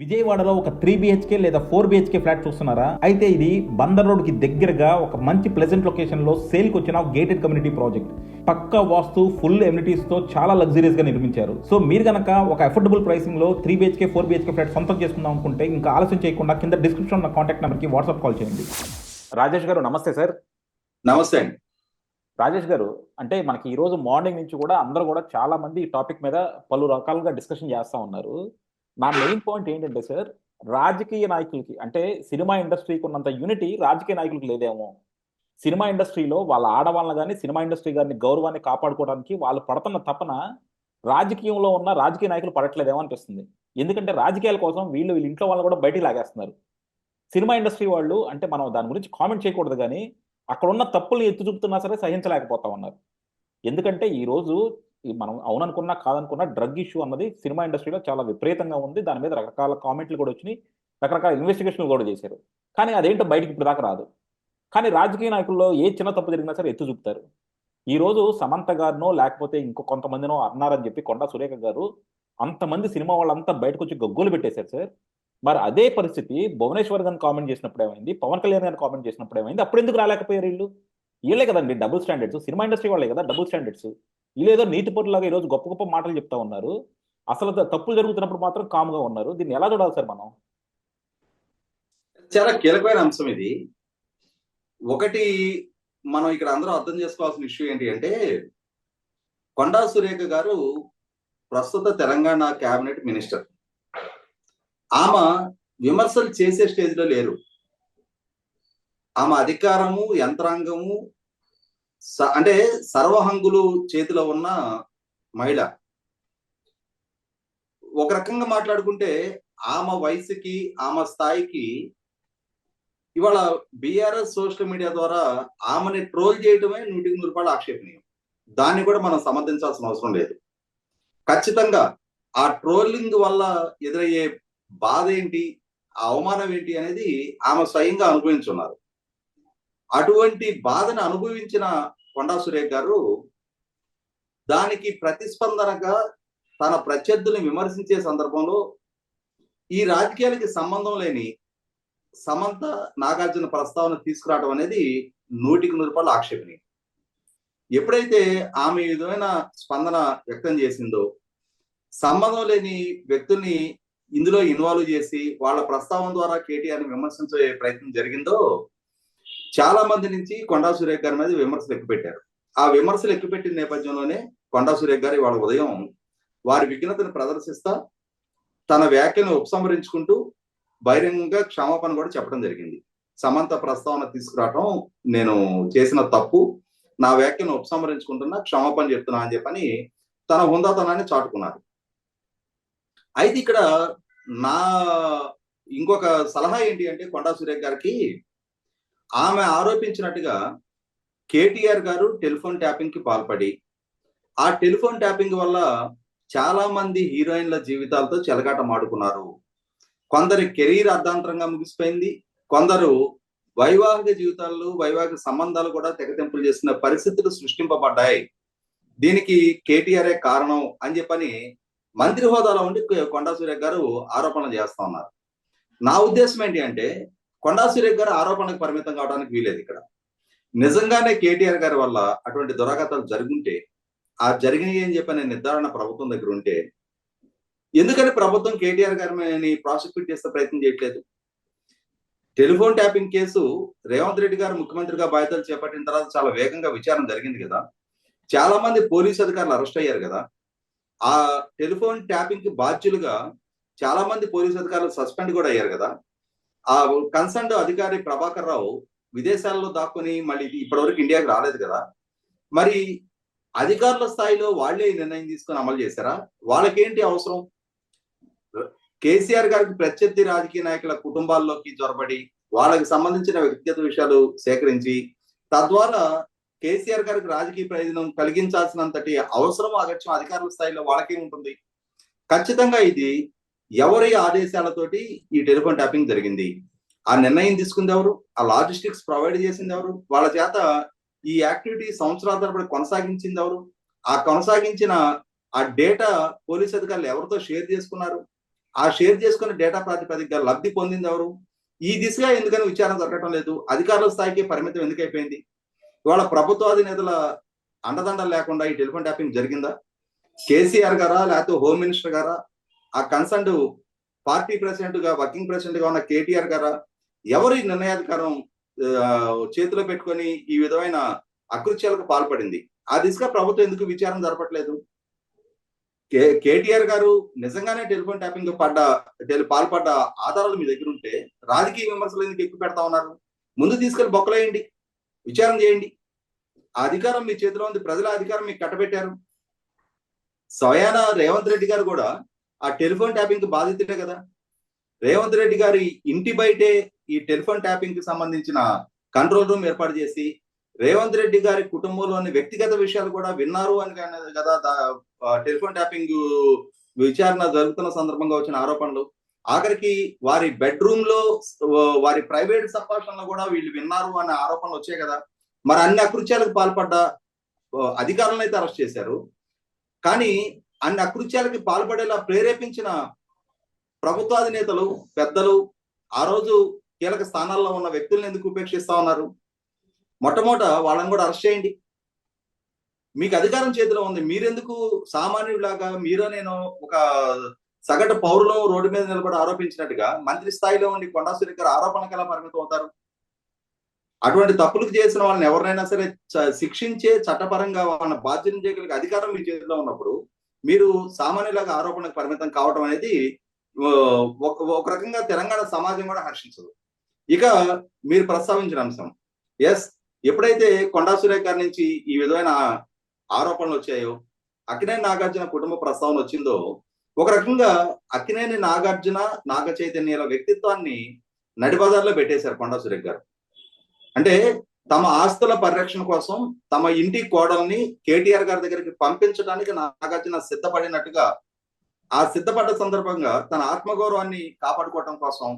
విజయవాడలో ఒక three BHK లేదా ఫోర్ బిహెచ్కే ఫ్లాట్ చూస్తున్నారా? అయితే ఇది బందర్ రోడ్కి దగ్గరగా ఒక మంచి ప్లెజెంట్ లొకేషన్లో సేల్కి వచ్చిన గేటెడ్ కమ్యూనిటీ ప్రాజెక్ట్ పక్కా వాస్తు ఫుల్ ఎమ్యూనిటీస్తో చాలా లగ్జరీస్గా నిర్మించారు. సో మీరు గనక ఒక affordable ప్రైసింగ్లో three BHK four BHK flat సొంతం చేసుకుందాం అనుకుంటే ఇంకా ఆలస్యం చేయకుండా కింద డిస్క్రిప్షన్ ఉన్న కాంటాక్ట్ నెంబర్కి వాట్సాప్ కాల్ చేయండి. రాజేష్ గారు నమస్తే సార్. నమస్తే అండి. రాజేష్ గారు అంటే మనకి ఈ రోజు మార్నింగ్ నుంచి కూడా అందరూ కూడా చాలా మంది ఈ టాపిక్ మీద పలు రకాలుగా డిస్కషన్ చేస్తా ఉన్నారు. నా మెయిన్ పాయింట్ ఏంటంటే సార్ రాజకీయ నాయకులకి అంటే సినిమా ఇండస్ట్రీకి ఉన్నంత యూనిటీ రాజకీయ నాయకులకు లేదేమో. సినిమా ఇండస్ట్రీలో వాళ్ళ ఆడవాళ్ళని కానీ సినిమా ఇండస్ట్రీ గారిని గౌరవాన్ని కాపాడుకోవడానికి వాళ్ళు పడుతున్న తపన రాజకీయంలో ఉన్న రాజకీయ నాయకులు పడట్లేదేమో అనిపిస్తుంది. ఎందుకంటే రాజకీయాల కోసం వీళ్ళు వీళ్ళ ఇంట్లో వాళ్ళు కూడా బయటికి లాగేస్తున్నారు. సినిమా ఇండస్ట్రీ వాళ్ళు అంటే మనం దాని గురించి కామెంట్ చేయకూడదు కానీ అక్కడ ఉన్న తప్పులు ఎత్తి చూపుతున్నా సరే సహించలేకపోతా ఉన్నారు. ఎందుకంటే ఈరోజు మనం అవుననుకున్నా కాదనుకున్నా డ్రగ్ ఇష్యూ అన్నది సినిమా ఇండస్ట్రీలో చాలా విపరీతంగా ఉంది. దాని మీద రకరకాల కామెంట్లు కూడా వచ్చినాయి. రకరకాల ఇన్వెస్టిగేషన్లు కూడా చేశారు. కానీ అదేంటో బయటికి ఇప్పుడు దాకా రాదు. కానీ రాజకీయ నాయకుల్లో ఏ చిన్న తప్పు జరిగినా సరే ఎత్తు చూపుతారు. ఈ రోజు సమంత గారినో లేకపోతే ఇంకో కొంతమందినో అన్నారని చెప్పి కొండా సురేఖ గారు అంతమంది సినిమా వాళ్ళంతా బయటకు వచ్చి గగ్గోలు పెట్టేశారు సార్. మరి అదే పరిస్థితి భువనేశ్వర్ గారిని కామెంట్ చేసినప్పుడు ఏమైంది? పవన్ కళ్యాణ్ గారిని కామెంట్ చేసినప్పుడు ఏమైంది? అప్పుడు ఎందుకు రాలేకపోయారు వీళ్ళు? వీళ్ళే కదండి డబుల్ స్టాండర్డ్స్ సినిమా ఇండస్ట్రీ వాళ్ళే కదా డబుల్ స్టాండర్డ్స్ వీళ్ళు నీటి పొట్టులాగా ఈరోజు గొప్ప గొప్ప మాటలు చెప్తా ఉన్నారు. అసలు తప్పులు జరుగుతున్నప్పుడు మాత్రం కామ్గా ఉన్నారు. దీన్ని ఎలా చూడాలి సార్ మనం? చాలా కీలకమైన అంశం ఇది. ఒకటి మనం ఇక్కడ అందరూ అర్థం చేసుకోవాల్సిన ఇష్యూ ఏంటి అంటే కొండా సురేఖ గారు ప్రస్తుత తెలంగాణ కేబినెట్ మినిస్టర్. ఆమె విమర్శలు చేసే స్టేజ్లో లేరు. ఆమె అధికారము యంత్రాంగము అంటే సర్వహంగులు చేతిలో ఉన్న మహిళ. ఒక రకంగా మాట్లాడుకుంటే ఆమె వయసుకి ఆమె స్థాయికి ఇవాళ బీఆర్ఎస్ సోషల్ మీడియా ద్వారా ఆమెని ట్రోల్ చేయడమే నూటికి నూరు రూపాయలు ఆక్షేపణీయం. దాన్ని కూడా మనం సమర్థించాల్సిన అవసరం లేదు. ఖచ్చితంగా ఆ ట్రోలింగ్ వల్ల ఎదురయ్యే బాధ ఏంటి ఆ అవమానం ఏంటి అనేది ఆమె స్వయంగా అనుభవించున్నారు. అటువంటి బాధను అనుభవించిన కొండా సురేఖ్ గారు దానికి ప్రతిస్పందనగా తన ప్రత్యర్థుల్ని విమర్శించే సందర్భంలో ఈ రాజకీయాలకి సంబంధం లేని సమంత నాగార్జున ప్రస్తావన తీసుకురావడం అనేది నూటికి నూరు రూపాయలు ఆక్షేపణీయం. ఎప్పుడైతే ఆమె విధమైన స్పందన వ్యక్తం చేసిందో సంబంధం లేని వ్యక్తుల్ని ఇందులో ఇన్వాల్వ్ చేసి వాళ్ళ ప్రస్తావన ద్వారా కేటీఆర్ని విమర్శించే ప్రయత్నం జరిగిందో చాలా మంది నుంచి కొండా సురేఖ్ గారి మీద విమర్శలు ఎక్కుపెట్టారు. ఆ విమర్శలు ఎక్కుపెట్టిన నేపథ్యంలోనే కొండా సురేఖ్ గారి వాళ్ళ ఉదయం వారి విఘ్నతను ప్రదర్శిస్తా తన వ్యాఖ్యను ఉపసంహరించుకుంటూ బహిరంగంగా క్షమాపణ కూడా చెప్పడం జరిగింది. సమంత ప్రస్తావన తీసుకురావటం నేను చేసిన తప్పు నా వ్యాఖ్యను ఉపసంహరించుకుంటున్నా క్షమాపణ చెప్తున్నా అని చెప్పని తన హుందాతనాన్ని చాటుకున్నారు. అయితే ఇక్కడ నా ఇంకొక సలహా ఏంటి అంటే కొండా సురేఖ్ గారికి ఆమె ఆరోపించినట్టుగా కేటీఆర్ గారు టెలిఫోన్ ట్యాపింగ్కి పాల్పడి ఆ టెలిఫోన్ ట్యాపింగ్ వల్ల చాలా మంది హీరోయిన్ల జీవితాలతో చెలగాట మాడుకున్నారు కొందరి కెరీర్ అర్ధాంతరంగా ముగిసిపోయింది. కొందరు వైవాహిక జీవితాలు వైవాహిక సంబంధాలు కూడా తెగతింపులు చేసిన పరిస్థితులు సృష్టింపబడ్డాయి. దీనికి కేటీఆరే కారణం అని చెప్పని మంత్రి హోదాలో ఉండి కొండా సూర్య గారు ఆరోపణలు చేస్తా ఉన్నారు. నా ఉద్దేశం ఏంటి అంటే కొండా సురేఖ్ గారు ఆరోపణకు పరిమితం కావడానికి వీలేదు ఇక్కడ. నిజంగానే కేటీఆర్ గారి వల్ల అటువంటి దురాఘాతాలు జరుగుంటే ఆ జరిగినాయి అని చెప్పిన నిర్ధారణ ప్రభుత్వం దగ్గర ఉంటే ఎందుకని ప్రభుత్వం కేటీఆర్ గారిని ప్రాసిక్యూట్ చేసే ప్రయత్నం చేయట్లేదు? Telephone tapping case Revanth Reddy garu ముఖ్యమంత్రిగా బాధ్యతలు చేపట్టిన తర్వాత చాలా వేగంగా విచారణ జరిగింది కదా. చాలా మంది పోలీసు అధికారులు అరెస్ట్ అయ్యారు కదా. ఆ టెలిఫోన్ ట్యాపింగ్కి బాధ్యులుగా చాలా మంది పోలీసు అధికారులు సస్పెండ్ కూడా అయ్యారు కదా. ఆ కన్సర్న్ అధికారి ప్రభాకర్ రావు విదేశాల్లో దాక్కుని మళ్ళీ ఇప్పటివరకు ఇండియాకి రాలేదు కదా. మరి అధికారుల స్థాయిలో వాళ్ళే నిర్ణయం తీసుకొని అమలు చేశారా? వాళ్ళకేంటి అవసరం? కేసీఆర్ గారికి ప్రత్యర్థి రాజకీయ నాయకుల కుటుంబాల్లోకి జొరబడి వాళ్ళకి సంబంధించిన వ్యక్తిగత విషయాలు సేకరించి తద్వారా కేసీఆర్ గారికి రాజకీయ ప్రయోజనం కలిగించాల్సినంతటి అవసరం అగత్యం అధికారుల స్థాయిలో వాళ్ళకే ఉంటుంది ఖచ్చితంగా ఇది ఎవరి ఆదేశాలతోటి ఈ టెలిఫోన్ ట్యాపింగ్ జరిగింది? ఆ నిర్ణయం తీసుకుంది ఎవరు? ఆ లాజిస్టిక్స్ ప్రొవైడ్ చేసింది ఎవరు? వాళ్ళ చేత ఈ యాక్టివిటీ సంవత్సరాల తరబడి కొనసాగించింది ఎవరు? ఆ కొనసాగించిన ఆ డేటా పోలీస్ అధికారులు ఎవరితో షేర్ చేసుకున్నారు? ఆ షేర్ చేసుకున్న డేటా ప్రాతిపదికగా లబ్ధి పొందింది ఎవరు? ఈ దిశగా ఎందుకని విచారణ జరగటం లేదు? అధికారుల స్థాయికి పరిమితం ఎందుకు అయిపోయింది? ఇవాళ ప్రభుత్వాధినేతల అండదండలు లేకుండా ఈ టెలిఫోన్ ట్యాపింగ్ జరిగిందా? కేసీఆర్ గారా లేకపోతే హోమ్ మినిస్టర్ గారా? ఆ కన్సర్న్ పార్టీ ప్రెసిడెంట్గా వర్కింగ్ ప్రెసిడెంట్గా ఉన్న కేటీఆర్ గారా? ఎవరు ఈ నిర్ణయాధికారం చేతిలో పెట్టుకొని ఈ విధమైన అకృత్యాలకు పాల్పడింది? ఆ దిశగా ప్రభుత్వం ఎందుకు విచారణ జరపట్లేదు? కే కేటీఆర్ గారు నిజంగానే టెలిఫోన్ ట్యాపింగ్ పడ్డ టెలి పాల్పడ్డ ఆధారాలు మీ దగ్గర ఉంటే రాజకీయ విమర్శలు ఎందుకు ఎక్కువ పెడతా ఉన్నారు? ముందు తీసుకెళ్ళి బొక్కలేయండి విచారణ చేయండి. ఆ అధికారం మీ చేతిలో ఉంది ప్రజల అధికారం మీకు కట్టబెట్టారు. స్వయాన రేవంత్ రెడ్డి గారు కూడా ఆ టెలిఫోన్ ట్యాపింగ్కి కదా. రేవంత్ రెడ్డి గారి ఇంటి బయటే ఈ టెలిఫోన్ ట్యాపింగ్కి సంబంధించిన కంట్రోల్ రూమ్ ఏర్పాటు చేసి రేవంత్ రెడ్డి గారి కుటుంబంలోని వ్యక్తిగత విషయాలు కూడా విన్నారు అని కదా దా- టెలిఫోన్ ట్యాపింగ్ విచారణ జరుగుతున్న సందర్భంగా వచ్చిన ఆరోపణలు. ఆఖరికి వారి బెడ్రూమ్లో వారి ప్రైవేట్ సంభాషణలు కూడా వీళ్ళు విన్నారు అనే ఆరోపణలు వచ్చాయి కదా. మరి అన్ని అకృత్యాలకు పాల్పడ్డ అధికారులను అయితే అరెస్ట్ చేశారు. కానీ అన్ని అకృత్యాలకి పాల్పడేలా ప్రేరేపించిన ప్రభుత్వాధినేతలు పెద్దలు ఆ రోజు కీలక స్థానాల్లో ఉన్న వ్యక్తులను ఎందుకు ఉపేక్షిస్తా ఉన్నారు? మొట్టమొదట వాళ్ళని కూడా అరెస్ట్ చేయండి. మీకు అధికారం చేతిలో ఉంది. మీరెందుకు సామాన్యులాగా మీరో నేను ఒక సగటు పౌరులు రోడ్డు మీద నిలబడి ఆరోపించినట్టుగా మంత్రి స్థాయిలో ఉండి కొండా సురేఖ గారు ఆరోపణలకు ఎలా పరిమితం అవుతారు? అటువంటి తప్పులకు చేసిన వాళ్ళని ఎవరినైనా సరే చ- శిక్షించే చట్టపరంగా వాళ్ళని బాధ్యత చేయగలిగే అధికారం మీ చేతిలో ఉన్నప్పుడు మీరు సామాన్యులాగా ఆరోపణకు పరిమితం కావటం అనేది ఒక ఒక రకంగా తెలంగాణ సమాజం కూడా హర్షించదు. ఇక మీరు ప్రస్తావించిన అంశం. ఎస్ ఎప్పుడైతే కొండా సురేఖ గారి నుంచి ఈ విధమైన ఆరోపణలు వచ్చాయో అక్కినేని నాగార్జున కుటుంబ ప్రస్తావన వచ్చిందో ఒక రకంగా అక్కినేని నాగార్జున నాగ చైతన్యాల వ్యక్తిత్వాన్ని నడిబజార్లో పెట్టేశారు కొండా సురేఖ గారు. అంటే తమ ఆస్తుల పరిరక్షణ కోసం తమ ఇంటి కోడల్ని కేటీఆర్ గారి దగ్గరికి పంపించడానికి నాగార్జున సిద్ధపడినట్టుగా ఆ సిద్ధపడ్డ సందర్భంగా తన ఆత్మగౌరవాన్ని కాపాడుకోవటం కోసం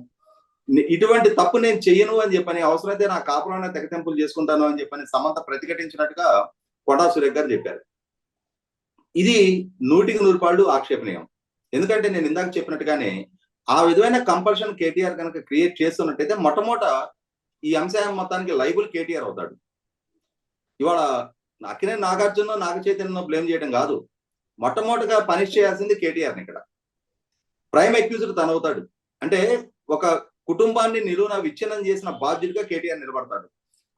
ఇటువంటి తప్పు నేను చెయ్యను అని చెప్పని అవసరమైతే నా కాపులోనే తెగతెంపులు చేసుకుంటాను అని చెప్పని సమంత ప్రతిఘటించినట్టుగా కొడా సురేఖ్ గారు చెప్పారు. ఇది నూటికి నూరు పాళ్ళు ఆక్షేపణీయం. ఎందుకంటే నేను ఇందాక చెప్పినట్టుగానే ఆ విధమైన కంపల్షన్ కేటీఆర్ కనుక క్రియేట్ చేస్తున్నట్టయితే మొట్టమొదట ఈ అంశం మొత్తానికి లైబుల్ కేటీఆర్ అవుతాడు. ఇవాళ అక్కినే నాగార్జున నాగ చైతన్య బ్లేమ్ చేయడం కాదు. మొట్టమొదటిగా పనిష్ చేయాల్సింది కేటీఆర్ని ఇక్కడ. ప్రైమ్ అక్యూజ్డ్ తను అవుతాడు. అంటే ఒక కుటుంబాన్ని నిలువున విచ్ఛిన్నం చేసిన బాధ్యుడిగా కేటీఆర్ నిలబడతాడు.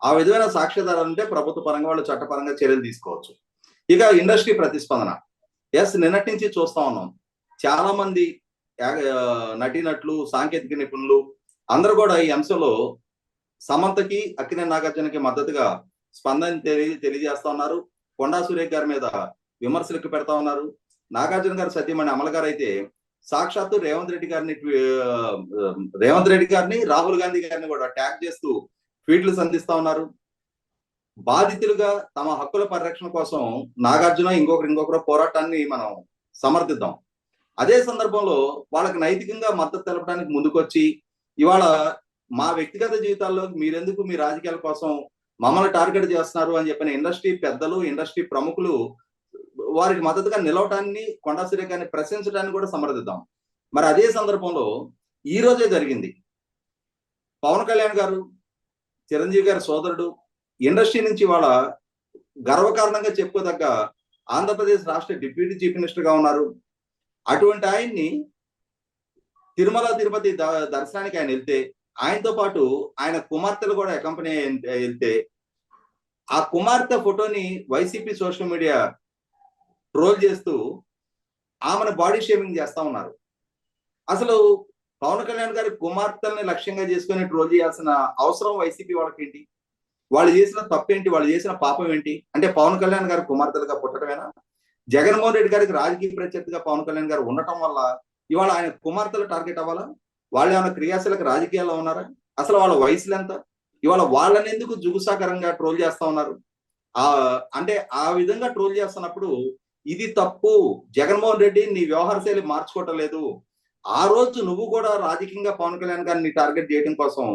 ఆ విధమైన సాక్ష్యాధారాలు ఉంటే ప్రభుత్వ పరంగా వాళ్ళు చట్టపరంగా చర్యలు తీసుకోవచ్చు. ఇక ఇండస్ట్రీ ప్రతిస్పందన. ఎస్ నిన్నటి నుంచి చూస్తా ఉన్నాం. చాలా మంది నటీనట్లు సాంకేతిక నిపుణులు అందరూ కూడా ఈ అంశంలో సమంతకి అక్కినే నాగార్జునకి మద్దతుగా స్పందన తెలియ తెలియజేస్తా ఉన్నారు. కొండా సురేఖ్ గారి మీద విమర్శలకు పెడతా ఉన్నారు. నాగార్జున గారు సత్యమణి అమల గారు అయితే సాక్షాత్తు రేవంత్ రెడ్డి గారిని రేవంత్ రెడ్డి గారిని రాహుల్ గాంధీ గారిని కూడా ట్యాగ్ చేస్తూ ట్వీట్లు సంధిస్తా ఉన్నారు. బాధితులుగా తమ హక్కుల పరిరక్షణ కోసం నాగార్జున ఇంకొకరు ఇంకొకరు పోరాటాన్ని మనం సమర్థిద్దాం. అదే సందర్భంలో వాళ్ళకి నైతికంగా మద్దతు తెలపడానికి ముందుకొచ్చి ఇవాళ మా వ్యక్తిగత జీవితాల్లో మీరెందుకు మీ రాజకీయాల కోసం మమ్మల్ని టార్గెట్ చేస్తున్నారు అని చెప్పిన ఇండస్ట్రీ పెద్దలు ఇండస్ట్రీ ప్రముఖులు వారికి మద్దతుగా నిలవటాన్ని కొండా సురేఖాన్ని ప్రశ్నించడాన్ని కూడా సమర్థిద్దాం. మరి అదే సందర్భంలో ఈ రోజే జరిగింది. పవన్ కళ్యాణ్ గారు చిరంజీవి గారి సోదరుడు ఇండస్ట్రీ నుంచి వాళ్ళ గర్వకారణంగా చెప్పుకోదగ్గ ఆంధ్రప్రదేశ్ రాష్ట్ర డిప్యూటీ చీఫ్ మినిస్టర్గా ఉన్నారు. అటువంటి ఆయన్ని తిరుమల తిరుపతి ద- దర్శనానికి ఆయన వెళ్తే ఆయనతో పాటు ఆయన కుమార్తెలు కూడా అకంపెనీ వెళ్తే ఆ కుమార్తె ఫోటోని వైసీపీ సోషల్ మీడియా ట్రోల్ చేస్తూ ఆమెను బాడీ షేమింగ్ చేస్తా ఉన్నారు. అసలు పవన్ కళ్యాణ్ గారి కుమార్తెల్ని లక్ష్యంగా చేసుకొని ట్రోల్ చేయాల్సిన అవసరం వైసీపీ వాళ్ళకి ఏంటి వాళ్ళు చేసిన తప్పేంటి? వాళ్ళు చేసిన పాపం ఏంటి? అంటే పవన్ కళ్యాణ్ గారి కుమార్తెలుగా పుట్టడమేనా జగన్మోహన్ రెడ్డి గారికి రాజకీయ ప్రత్యర్థిగా పవన్ కళ్యాణ్ గారు ఉండటం వల్ల ఇవాళ ఆయన కుమార్తెలు టార్గెట్ అవ్వాలా? వాళ్ళు ఏమైనా క్రియాశీలక రాజకీయాల్లో ఉన్నారా? అసలు వాళ్ళ వయసులు ఎంత? ఇవాళ వాళ్ళని ఎందుకు జుగుసాకరంగా ట్రోల్ చేస్తా ఉన్నారు? ఆ అంటే ఆ విధంగా ట్రోల్ చేస్తున్నప్పుడు ఇది తప్పు. జగన్మోహన్ రెడ్డి నీ వ్యవహార శైలి మార్చుకోవటం లేదు. ఆ రోజు నువ్వు కూడా రాజకీయంగా పవన్ కళ్యాణ్ గారిని టార్గెట్ చేయడం కోసం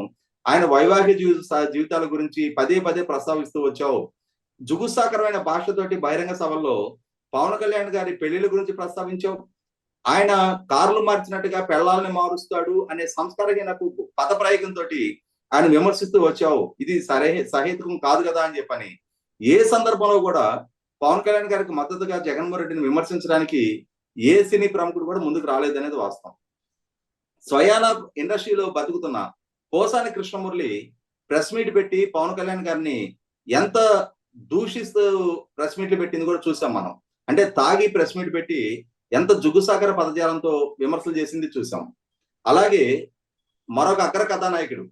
ఆయన వైవాహిక జీవిత జీవితాల గురించి పదే పదే ప్రస్తావిస్తూ వచ్చావు. జుగుసాకరమైన భాషతోటి బహిరంగ సభల్లో పవన్ కళ్యాణ్ గారి పెళ్ళిళ్ళ గురించి ప్రస్తావించావు. ఆయన కార్లు మార్చినట్టుగా పెళ్ళాలని మారుస్తాడు అనే సంస్కారహీనకు పద ప్రయోగంతో ఆయన విమర్శిస్తూ వచ్చావు. ఇది సరే సహేతుకం కాదు కదా అని చెప్పని. ఏ సందర్భంలో కూడా పవన్ కళ్యాణ్ గారికి మద్దతుగా జగన్మోహన్ రెడ్డిని విమర్శించడానికి ఏ సినీ ప్రముఖుడు కూడా ముందుకు రాలేదనేది వాస్తవం. స్వయాన ఇండస్ట్రీలో బతుకుతున్న పోసాని కృష్ణమురళి ప్రెస్ మీట్ పెట్టి పవన్ కళ్యాణ్ గారిని ఎంత దూషిస్తూ ప్రెస్ మీట్లు పెట్టింది కూడా చూసాం మనం. అంటే తాగి ప్రెస్ మీట్ పెట్టి ఎంత జుగుసాగర పదజాలంతో విమర్శలు చేసింది చూసాం. అలాగే మరొక అగ్ర కథానాయకుడు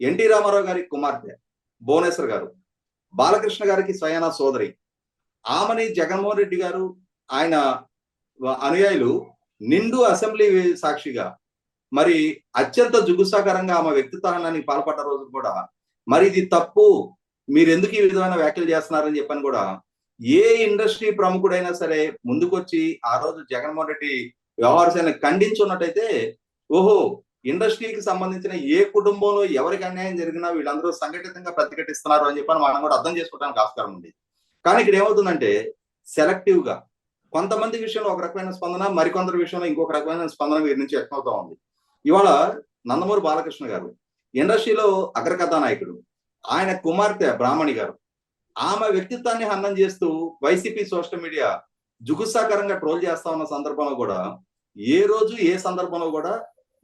ఎన్టీ రామారావు గారి కుమార్తె భువనేశ్వర్ గారు బాలకృష్ణ గారికి స్వయాన సోదరి ఆమెని జగన్మోహన్ రెడ్డి గారు ఆయన అనుయాయులు నిండు అసెంబ్లీ సాక్షిగా మరి అత్యంత జుగుసాకరంగా ఆమె వ్యక్తిత్వానికి పాల్పడ్డ రోజు కూడా మరి ఇది తప్పు మీరు ఎందుకు ఈ విధమైన వ్యాఖ్యలు చేస్తున్నారని చెప్పని కూడా ఏ ఇండస్ట్రీ ప్రముఖుడైనా సరే ముందుకొచ్చి ఆ రోజు జగన్మోహన్ రెడ్డి వ్యవహారాన్ని ఖండించున్నట్టయితే ఓహో ఇండస్ట్రీకి సంబంధించిన ఏ కుటుంబంలో ఎవరికి అన్యాయం జరిగినా వీళ్ళందరూ సంఘటితంగా ప్రతిఘటిస్తున్నారు అని చెప్పని మనం కూడా అర్థం చేసుకోవడానికి ఆస్కారం ఉంది. కానీ ఇక్కడ ఏమవుతుందంటే సెలెక్టివ్గా కొంతమంది విషయంలో ఒక రకమైన స్పందన మరికొందరి విషయంలో ఇంకొక రకమైన స్పందన వీరి నుంచి వ్యక్తమవుతా ఉంది. ఇవాళ నందమూరి బాలకృష్ణ గారు ఇండస్ట్రీలో అగ్రకథానాయకుడు ఆయన కుమార్తె బ్రాహ్మణి గారు ఆమె వ్యక్తిత్వాన్ని హన్నం చేస్తూ వైసీపీ సోషల్ మీడియా జుగుత్సాకరంగా ట్రోల్ చేస్తా ఉన్న సందర్భంలో కూడా ఏ రోజు ఏ సందర్భంలో కూడా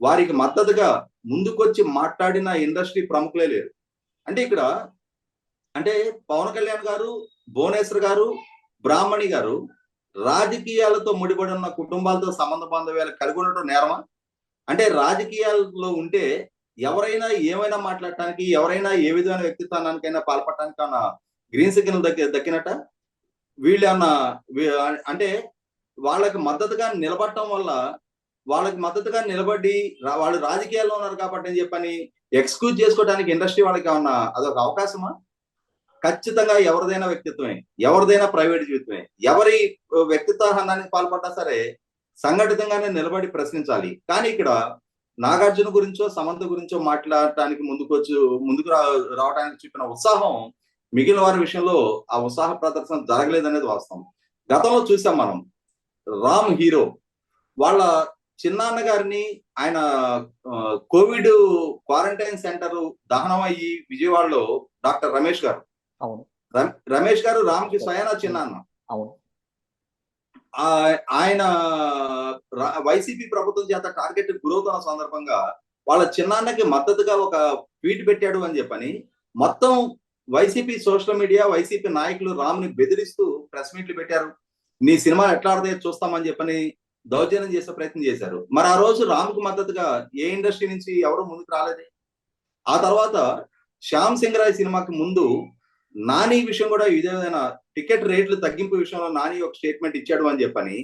వారికి మద్దతుగా ముందుకొచ్చి మాట్లాడిన ఇండస్ట్రీ ప్రముఖులే లేరు. అంటే ఇక్కడ అంటే పవన్ కళ్యాణ్ గారు భువనేశ్వర్ గారు బ్రాహ్మణి గారు రాజకీయాలతో ముడిపడి ఉన్న కుటుంబాలతో సంబంధ బాంధవ్యాలు కలిగి ఉండటం నేరమా? అంటే రాజకీయాల్లో ఉంటే ఎవరైనా ఏమైనా మాట్లాడటానికి ఎవరైనా ఏ విధమైన వ్యక్తిత్వానికైనా పాల్పడటానికి అన్న గ్రీన్ సిగ్నల్ దక్కి దక్కినట్ట? వీళ్ళు ఏమన్నా అంటే వాళ్ళకి మద్దతుగా నిలబడటం వల్ల వాళ్ళకి మద్దతుగా నిలబడి వాళ్ళు రాజకీయాల్లో ఉన్నారు కాబట్టి అని చెప్పని? ఎక్స్క్యూజ్ చేసుకోవడానికి ఇండస్ట్రీ వాళ్ళకి ఏమన్నా అదొక అవకాశమా? ఖచ్చితంగా ఎవరిదైనా వ్యక్తిత్వమే ఎవరిదైనా ప్రైవేట్ జీవితమే. ఎవరి వ్యక్తిత్వహానానికి పాల్పడ్డా సరే సంఘటితంగానే నిలబడి ప్రశ్నించాలి. కానీ ఇక్కడ నాగార్జున గురించో సమంత గురించో మాట్లాడటానికి ముందుకు వచ్చి ముందుకు రావడానికి చూపిన ఉత్సాహం మిగిలిన వారి విషయంలో ఆ ఉత్సాహ ప్రదర్శన జరగలేదనేది వాస్తవం. గతంలో చూసాం మనం రామ్ హీరో వాళ్ళ చిన్నాన్న గారిని ఆయన కోవిడ్ క్వారంటైన్ సెంటర్ దహనం అయ్యి విజయవాడలో డాక్టర్ రమేష్ గారు. అవును. రమేష్ గారు రామ్కి స్వయాన చిన్నాన్న. అవును. ఆయన వైసీపీ ప్రభుత్వం చేత టార్గెట్ గురవుతున్న సందర్భంగా వాళ్ళ చిన్నాన్నకి మద్దతుగా ఒక ట్వీట్ పెట్టాడు అని చెప్పని మొత్తం వైసీపీ సోషల్ మీడియా వైసీపీ నాయకులు రామ్ని బెదిరిస్తూ ప్రెస్ మీట్లు పెట్టారు. నీ సినిమా ఎట్లా ఆడితే చూస్తామని చెప్పని దౌర్జన్యం చేసే ప్రయత్నం చేశారు. మరి ఆ రోజు రామ్కు మద్దతుగా ఏ ఇండస్ట్రీ నుంచి ఎవరు ముందుకు రాలేదే? ఆ తర్వాత శ్యామ్ సింగ్ రాయ్ సినిమాకి ముందు నాని విషయం కూడా ఇదే టికెట్ రేట్లు తగ్గింపు విషయంలో నాని ఒక స్టేట్మెంట్ ఇచ్చాడు అని చెప్పని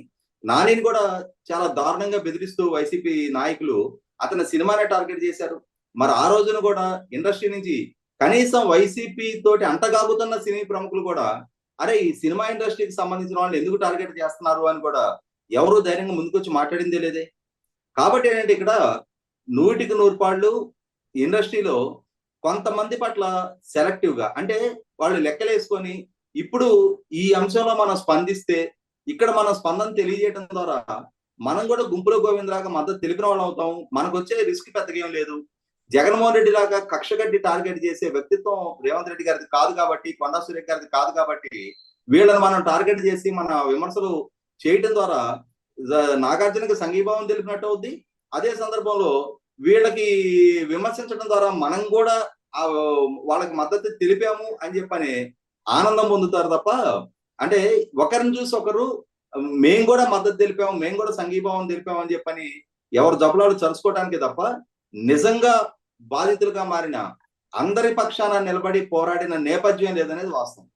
నానిని కూడా చాలా దారుణంగా బెదిరిస్తూ వైసీపీ నాయకులు అతని సినిమానే టార్గెట్ చేశారు. మరి ఆ రోజున కూడా ఇండస్ట్రీ నుంచి కనీసం వైసీపీ తోటి అంటగాగుతున్న సినీ ప్రముఖులు కూడా అరే ఈ సినిమా ఇండస్ట్రీకి సంబంధించిన వాళ్ళు ఎందుకు టార్గెట్ చేస్తున్నారు అని కూడా ఎవరు ధైర్యంగా ముందుకొచ్చి మాట్లాడిందే లేదే. కాబట్టి ఏంటంటే ఇక్కడ నూటికి నూరు పాళ్ళు ఇండస్ట్రీలో కొంతమంది పట్ల సెలెక్టివ్గా అంటే వాళ్ళు లెక్కలేసుకొని ఇప్పుడు ఈ అంశంలో మనం స్పందిస్తే ఇక్కడ మన స్పందన తెలియజేయడం ద్వారా మనం కూడా గుంపులో గోవిందరాగా మద్దతు తెలిపిన వాళ్ళం అవుతాం. మనకు వచ్చే రిస్క్ పెద్దగా ఏం లేదు. జగన్మోహన్ రెడ్డి లాగా కక్ష కట్టి టార్గెట్ చేసే వ్యక్తిత్వం రేవంత్ రెడ్డి గారిది కాదు కాబట్టి కొండా సురేఖ గారిది కాదు కాబట్టి వీళ్ళని మనం టార్గెట్ చేసి మన విమర్శలు చేయటం ద్వారా నాగార్జునకి సంఘీభావం తెలిపినట్టు అవుద్ది. అదే సందర్భంలో వీళ్ళకి విమర్శించడం ద్వారా మనం కూడా ఆ వాళ్ళకి మద్దతు తెలిపాము అని చెప్పని ఆనందం పొందుతారు తప్ప అంటే ఒకరిని చూసి ఒకరు మేము కూడా మద్దతు తెలిపాము మేము కూడా సంఘీభావం తెలిపాము అని చెప్పని ఎవరు జపలాలు చరుచుకోవడానికి తప్ప నిజంగా బాధితులుగా మారిన అందరి పక్షాన నిలబడి పోరాడిన నేపథ్యం లేదనేది వాస్తవం.